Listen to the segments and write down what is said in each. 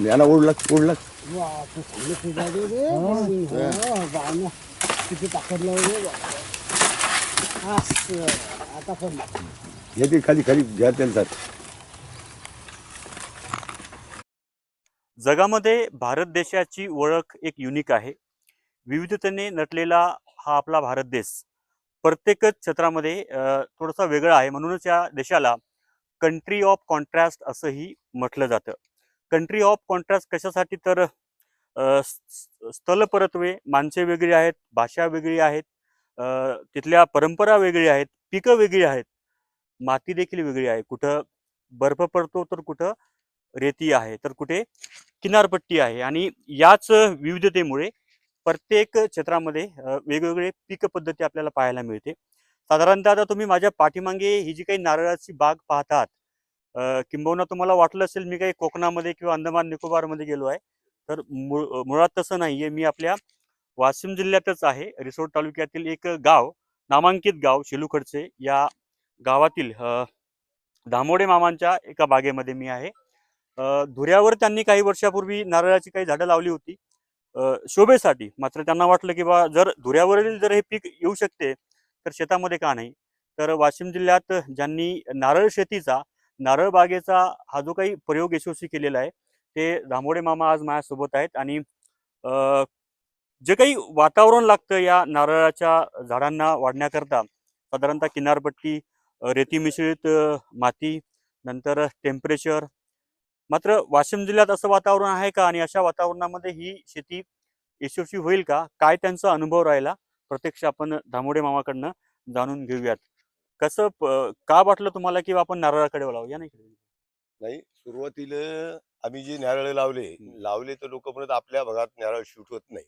याला उडलं उडलं किती पकडलं आता पण येते खाली खाली घ्या त्यांचा. जगामध्ये भारत देशाची ओळख एक युनिक आहे. विविधतेने नटलेला हा आपला भारत देश प्रत्येकच क्षेत्रामध्ये थोडासा वेगळा आहे. म्हणूनच या देशाला कंट्री ऑफ कॉन्ट्रास्ट असंही म्हटलं जातं. कंट्री ऑफ कॉन्ट्रास्ट कशासाठी तर स्थल परत्वे माणसे वेगळी आहेत भाषा वेगळी आहेत तिथल्या परंपरा वेगळी आहेत पिकं वेगळी आहेत माती देखील वेगळी आहे. कुठं बर्फ पडतो तर कुठं रेती आहे तर कुठे किनारपट्टी आहे. आणि याच विविधतेमुळे प्रत्येक क्षेत्रामध्ये वेगवेगळे पीक पद्धती आपल्याला पाहायला मिळते. साधारणतः आता तुम्ही माझ्या पाठीमागे ही जी काही नारळाची बाग पाहतात किंबहुना तुम्हाला वाटलं असेल मी काही कोकणामध्ये किंवा अंदमान निकोबारमध्ये गेलो आहे. तर मुळात तसं नाहीये. मी आपल्या वाशिम जिल्ह्यातच आहे. रिसोड तालुक्यातील एक गाव नामांकित गाव शिलुखडचे या गावातील धामोडे दामोडे मामांच्या एका बागेमध्ये मी आहे. धुऱ्यावर त्यांनी काही वर्षापूर्वी नारळाची काही झाडं लावली होती. शोभेसाठी. मात्र त्यांना वाटलं की बा जर धुऱ्यावरील जर हे पीक येऊ शकते तर शेतामध्ये का नाही? तर वाशिम जिल्ह्यात ज्यांनी नारळ शेतीचा नारळ बागेचा हा जो काही प्रयोग यशस्वी केलेला आहे ते धामोडे मामा आज माझ्यासोबत आहेत आणि अ, जे काही वातावरण लागतं या नारळाच्या झाडांना वाढण्याकरता साधारणतः किनारपट्टी रेती मिश्रित माती नंतर टेम्परेचर मात्र वाशिम जिल्ह्यात असं वातावरण आहे का? आणि अशा वातावरणामध्ये ही शेती यशस्वी होईल का? काय त्यांचा अनुभव राहिला? प्रत्यक्ष आपण धामोडे मामाकडनं जाणून घेऊयात. कसं प- का वाटलं तुम्हाला की आपण नारळाकडे वळावं? या नाही नाही सुरुवातीला आम्ही जे नारळ लावले हम्म. लावले तर लोक म्हणत आपल्या भागात नारळ शूट होत नाही.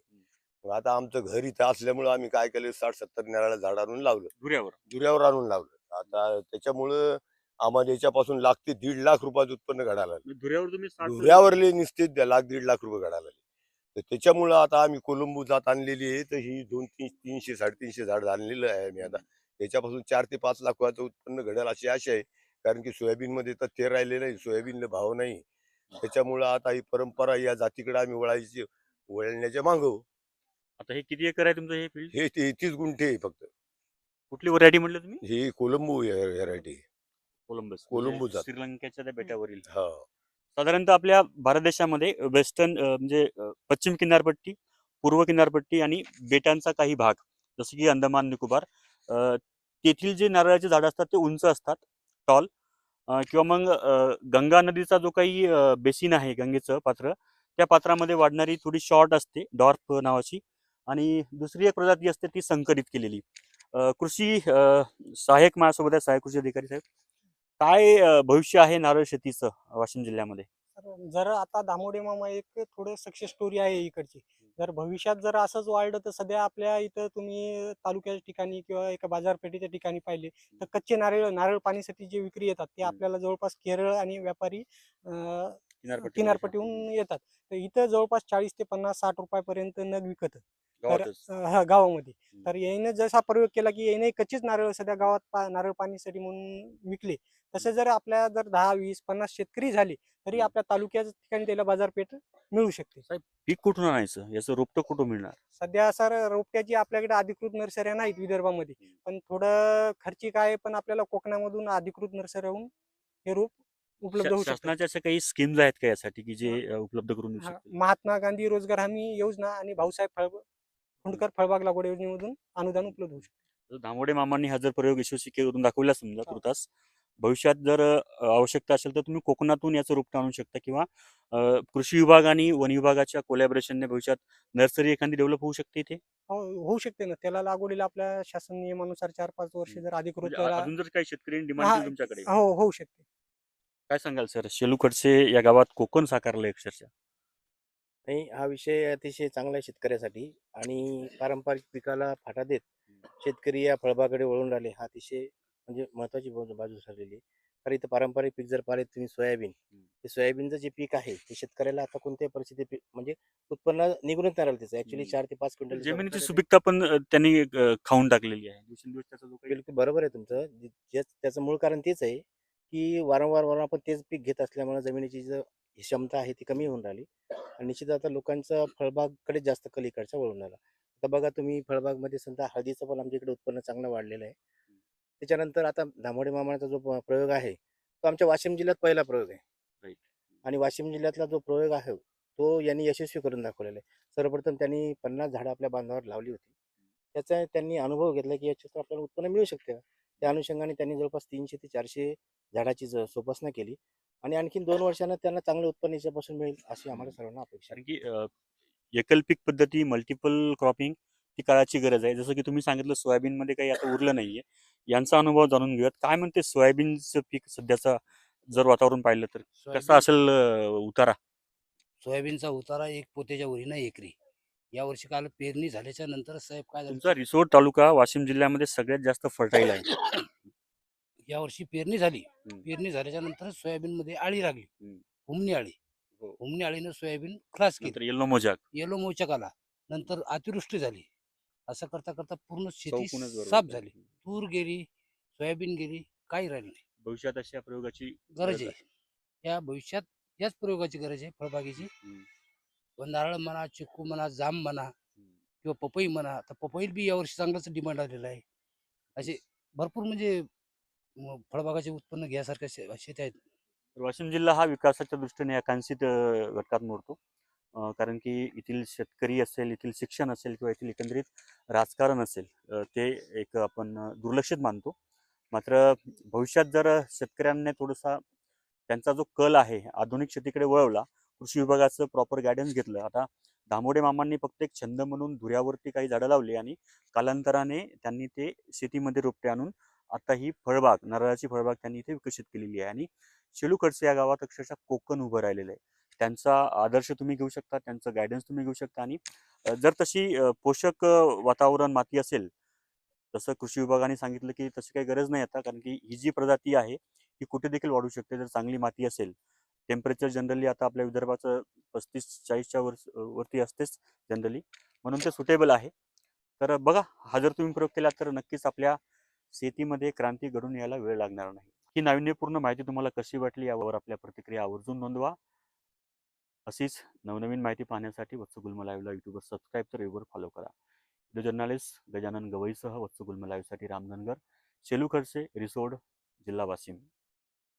मग आता आमचं घर इथं असल्यामुळं आम्ही काय केलं साठ सत्तर नारळ झाड आणून लावलं. धुऱ्यावर. दुऱ्यावर आणून लावलं. आता त्याच्यामुळं आम्हाला याच्यापासून लाख ते दीड लाख रुपयाचं उत्पन्न घडायला लागलं. धुऱ्यावर तुम्ही साठ- दुऱ्यावरले निश्चित द्या लाख दीड लाख रुपये घडायला लागले. तर त्याच्यामुळं आता आम्ही कोलंबू जात आणलेली आहे तर ही दोन तीन तीनशे साडेतीनशे झाड आणलेलं आहे मी आता. त्याच्यापासून चार ते पाच लाखाचं उत्पन्न घडेल अशी आशा आहे. कारण की सोयाबीन मध्ये तर ते राहिले नाही सोयाबीनला भाव नाही. त्याच्यामुळं आता ही परंपरा या जातीकडे आम्ही वळायची वळण्याच्या मागव आता हे किती एकर आहे तुमचं हे फील्ड? हे तेहतीस गुंठे आहे फक्त. कुठली व्हरायटी म्हटलं तुम्ही? ही कोलंबू व्हरायटी. कोलंबस. कोलंबो म्हणजे जात. श्रीलंकेच्या त्या बेटावरील. हा. साधारणतः आपल्या भारत देशामध्ये वेस्टर्न अ, म्हणजे अ, पश्चिम किनारपट्टी पूर्व किनारपट्टी आणि बेटांचा काही भाग जसं की अंदमान निकोबार तेथील जे नारळाचे झाडं असतात ते उंच असतात टॉल किंवा मग गंगा नदीचा जो काही बेसिन आहे गंगेचं पात्र त्या पात्रामध्ये वाढणारी थोडी शॉर्ट असते डॉर्फ नावाची. आणि दुसरी एक प्रजाती असते ती संकरित केलेली. कृषी सहाय्यक माझ्यासोबत आहे सहाय्यक कृषी अधिकारी साहेब. काय भविष्य आहे नारळ शेतीचं वाशिम जिल्ह्यामध्ये? जर आता दामोडे मामा एक थोडं सक्सेस स्टोरी आहे इकडची. जर भविष्यात जर असंच वाढलं तर सध्या आपल्या इथं तुम्ही तालुक्याच्या ठिकाणी किंवा एका बाजारपेठेच्या ठिकाणी पाहिले तर कच्चे नारळ नारळ पाणीसाठी जे विक्री येतात ते. आपल्याला जवळपास केरळ आणि व्यापारी किनारपट्टी किनारपट्टीहून येतात. तर इथं जवळपास चाळीस ते पन्नास साठ रुपयापर्यंत नग विकत तर गावातच. अं, हा गावामध्ये. तर याने जसा प्रयोग केला की याने कच्चेच नारळ सध्या गावात पा- नारळ पाणीसाठी म्हणून विकले. तसं जर आपल्या जर दहा वीस पन्नास शेतकरी झाले तरी. आपल्या तालुक्याच्या ठिकाणी त्याला बाजारपेठ मिळू शकते. पीक कुठून आणायचं? याचं रोपटं कुठून मिळणार? सध्या सर रोपट्याची आपल्याकडे अधिकृत नर्सऱ्या नाहीत विदर्भामध्ये. पण थोडं खर्चिक आहे पण आपल्याला कोकणामधून अधिकृत नर्सऱ्याहून हे रोप उपलब्ध शा- होऊ शकतात. शासनाच्या अशा काही स्कीम्स आहेत का यासाठी की जे अ, उपलब्ध करून देऊ हा, शकतील? महात्मा गांधी रोजगार हमी योजना आणि भाऊसाहेब फळ फुंडकर फळबाग लागवड योजनेमधून अनुदान उपलब्ध होऊ शकते. तर दामोडे मामांनी हा जर प्रयोग यशस्वी करून दाखवला समजा हा. तुर्तास भविष्यात जर अ, आवश्यकता असेल तर तुम्ही कोकणातून याचं रोपटं आणू शकता किंवा अ, कृषी विभाग आणि वन विभागाच्या कोलॅबरेशनने भविष्यात नर्सरी एखादी डेव्हलप होऊ शकते इथे? हो होऊ शकते ना. त्याला लागवडीला आपल्या शासन नियमानुसार चार पाच वर्ष जर अधिकृत म्हणजे अ- त्याला- अजून जर काही शेतकरी हा, डिमांड तुमच्याकडे. हो होऊ शकते. काय सांगाल सर? शेलूकडचे या गावात कोकण साकारलं अक्षरशः नाही हा विषय अतिशय चांगला आहे शेतकऱ्यासाठी आणि पारंपरिक पिकाला फाटा देत शेतकरी या फळबागाकडे वळून राहिले. हा अतिशय म्हणजे महत्वाची बाजू ठरलेली आहे. कारण इथं पारंपरिक पीक जर पाहिले तुम्ही सोयाबीन. ते सोयाबीनचं जे पीक आहे ते शेतकऱ्याला आता कोणत्याही परिस्थिती म्हणजे उत्पन्न निघूनच नाही राहिलं त्याचं. ऍक्च्युली. चार ते पाच क्विंटल जमिनीची सुपीकता पण त्यांनी खाऊन टाकलेली आहे. बिलकुल बरोबर आहे तुमचं. त्याचं मूळ कारण तेच आहे. की वारंवार वारंवार आपण तेच पीक घेत असल्यामुळे जमिनीची जी क्षमता आहे ती कमी होऊन राहिली आणि निश्चित आता लोकांचा फळबागकडे जास्त कल इकडचा वळून राहिला. आता बघा तुम्ही फळबागमध्ये समजा हळदीचं पण आमच्या इकडे उत्पन्न चांगलं वाढलेलं आहे. त्याच्यानंतर आता दामोडे मामाचा जो प्रयोग आहे तो आमच्या वाशिम जिल्ह्यात पहिला प्रयोग आहे. आणि वाशिम जिल्ह्यातला जो प्रयोग आहे तो यांनी यशस्वी करून दाखवलेला आहे. सर्वप्रथम त्यांनी पन्नास झाडं आपल्या बांधावर लावली होती. त्याचा त्यांनी अनुभव घेतला की याच्यातून आपल्याला उत्पन्न मिळू शकते त्या अनुषंगाने त्यांनी जवळपास तीनशे ते चारशे झाडाची ज- जोपासना केली. आणि आणखीन दोन वर्षांना त्यांना चांगलं उत्पन्न याच्यापासून मिळेल अशी आम्हाला सर्वांना अपेक्षा आहे. कारण की एकलपीक पद्धती मल्टिपल क्रॉपिंग ही काळाची गरज आहे. जसं की तुम्ही सांगितलं सोयाबीन मध्ये काही आता उरलं नाहीये. यांचा अनुभव जाणून घेऊयात. काय म्हणते सोयाबीनचं पीक सध्याचा जर वातावरण पाहिलं तर? कसा असेल उतारा? सोयाबीनचा उतारा एक पोत्याच्या वरीनं एकरी. या वर्षी काल पेरणी झाल्याच्यानंतर साहेब काय झालं? तुमचा रिसोड तालुका वाशिम जिल्ह्यामध्ये सगळ्यात जास्त फर्टाईल आहे. या वर्षी पेरणी झाली. हम्म. पेरणी झाल्याच्यानंतर सोयाबीन मध्ये आळी लागली. हम्म. हुमणी आळी. हो. हुमणी आळीनं सोयाबीन क्रॉस केली. नंतर येल्लो मोजाक. येलो मोचक आला. नंतर अतिवृष्टी झाली. असं करता करता पूर्ण शेती बरोबर साफ आहे. झाली. तूर गेली सोयाबीन गेली काही राहिली नाही. भविष्यात अशा प्रयोगाची गरज आहे. या भविष्यात याच प्रयोगाची गरज आहे फळबागेची. हम्म. व नारळ म्हणा चिक्कू म्हणा जाम म्हणा किंवा पपई म्हणा तर पपईला बी यावर्षी चांगलंच डिमांड आलेलं आहे. असे भरपूर म्हणजे फळबागाचे उत्पन्न घ्यासारख्या शे- शेती आहेत. वाशिम जिल्हा हा विकासाच्या दृष्टीने आकांक्षित अ, घटकात मोडतो. अ, कारण की येथील शेतकरी असेल येथील शिक्षण असेल किंवा येथील एकंदरीत राजकारण असेल अ, ते एक आपण अ, दुर्लक्षित मानतो. मात्र भविष्यात जर शेतकऱ्यांनी थोडासा त्यांचा जो कल आहे आधुनिक शेतीकडे वळवला कृषी विभागाचं प्रॉपर गायडन्स घेतलं. आता दामोडे मामांनी फक्त एक छंद म्हणून धुऱ्यावरती काही झाडं लावली आणि कालांतराने त्यांनी ते शेतीमध्ये रोपटे आणून आता ही फळबाग नारळाची फळबाग त्यांनी इथे विकसित केलेली आहे. आणि शेलू या गावात अक्षरशः कोकण उभं राहिलेलं आहे. त्यांचा आदर्श तुम्ही घेऊ शकता त्यांचं गायडन्स तुम्ही घेऊ शकता आणि जर तशी पोषक वातावरण माती असेल तसं कृषी विभागाने सांगितलं की तशी काही गरज नाही आता कारण की ही जी प्रजाती आहे ही कुठे देखील वाढू शकते? जर चांगली माती असेल टेम्परेचर जनरली आता आपल्या विदर्भाचं पस्तीस चाळीसच्या वर वरती असतेच जनरली. म्हणून ते सुटेबल आहे. तर बघा हा जर तुम्ही प्रयोग केला तर नक्कीच आपल्या शेतीमध्ये क्रांती घडून यायला वेळ लागणार नाही. ही नाविन्यपूर्ण माहिती तुम्हाला कशी वाटली यावर आपल्या प्रतिक्रिया आवर्जून नोंदवा. अशीच नवनवीन माहिती पाहण्यासाठी वत्स लाईव्हला युट्यूबवर सबस्क्राईब तर युवर फॉलो करा. व्हिडिओ जर्नालिस्ट गजानन गवईसह वत्स लाईव्हसाठी रामधनगर शेलू खडसे रिसोड जिल्हा वाशिम.